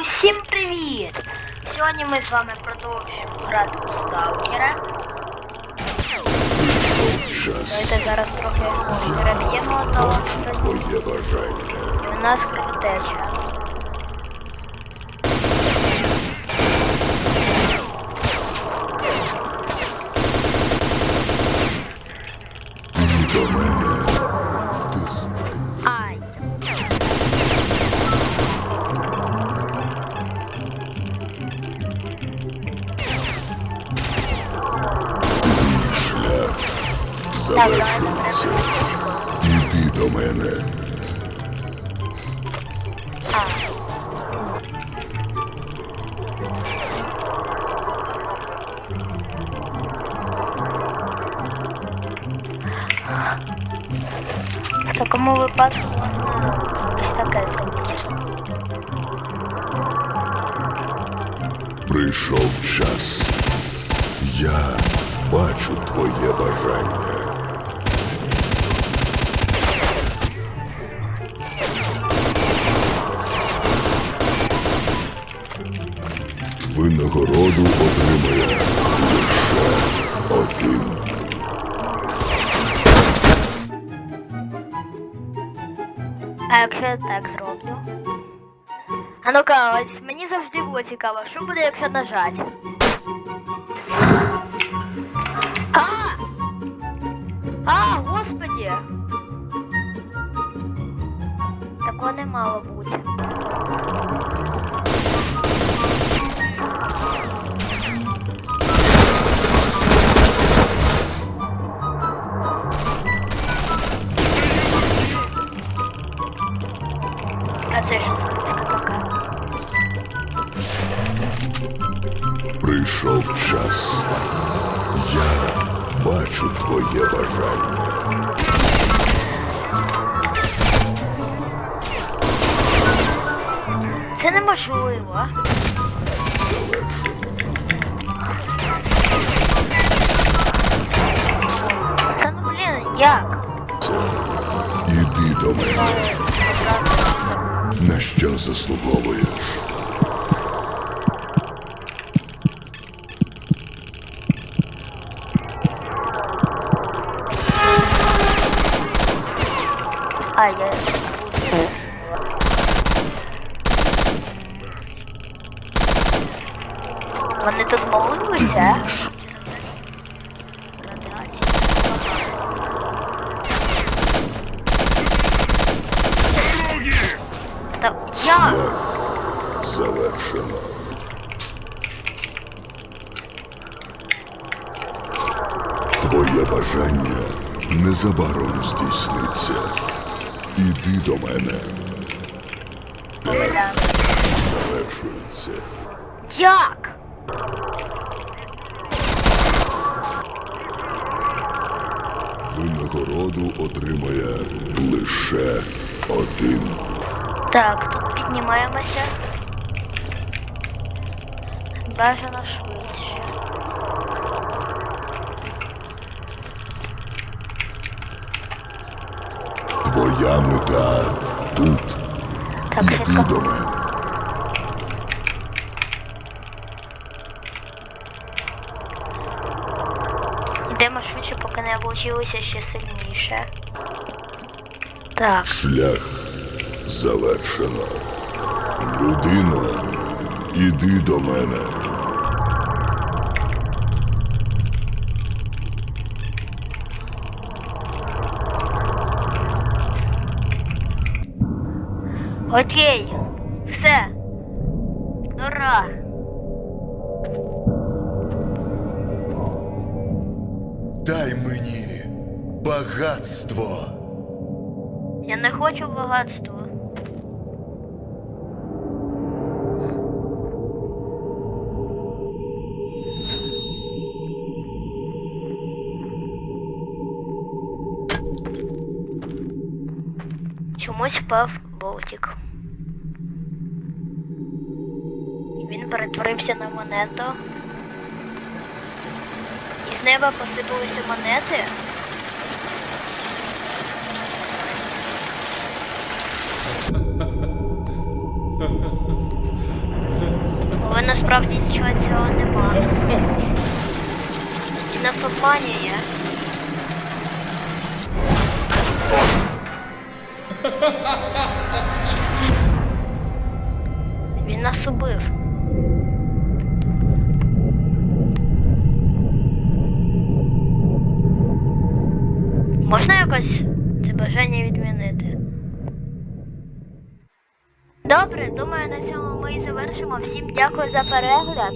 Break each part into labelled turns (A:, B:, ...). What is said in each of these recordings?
A: Усім привіт! Сьогодні ми з вами продовжуємо грати у Сталкера. Давайте зараз трохи переб'ємо одного
B: бажання.
A: і у нас кровотеча.
B: До мене. Завершується. Іди до мене.
A: В такому випадку ось таке зробити.
B: Прийшов час. Я бачу твоє бажання. Винагороду отримає лише один.
A: А якщо я так зроблю? А ну-ка, ось мені завжди було цікаво, що буде, якщо нажати.
B: Прийшов час. Я бачу твоє бажання.
A: Це неможливо. Та ну блін, як?
B: Це. Іди до мене. На що заслуговуєш?
A: Я... Вони тут молилися? Та?
B: Шлях завершено. Твоє бажання незабаром здійсниться. Іди до мене. Шлях завершується.
A: Як?
B: Винагороду отримає лише один.
A: Так, тут піднімаємося. Бажано швидше.
B: Твоя мета тут.
A: Так,
B: Іди до мене.
A: Йдемо швидше, поки не облучилося ще сильніше. Так,
B: Шлях завершено. Людина, іди до мене.
A: Окей. Все. Ура!
B: Дай мені багатство.
A: Я не хочу багатства. Чомусь впав болтик. Перетворився на монету. І з неба посипалися монети. Але насправді нічого цього нема. Він нас обманює. Він нас убив. Можна якось це бажання відмінити? Добре, думаю, на цьому ми і завершимо. Всім дякую за перегляд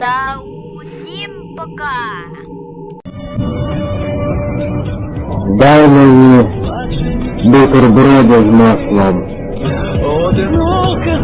A: та усім пока!
C: Дай мені бутерброди з маслом.
D: Одиноке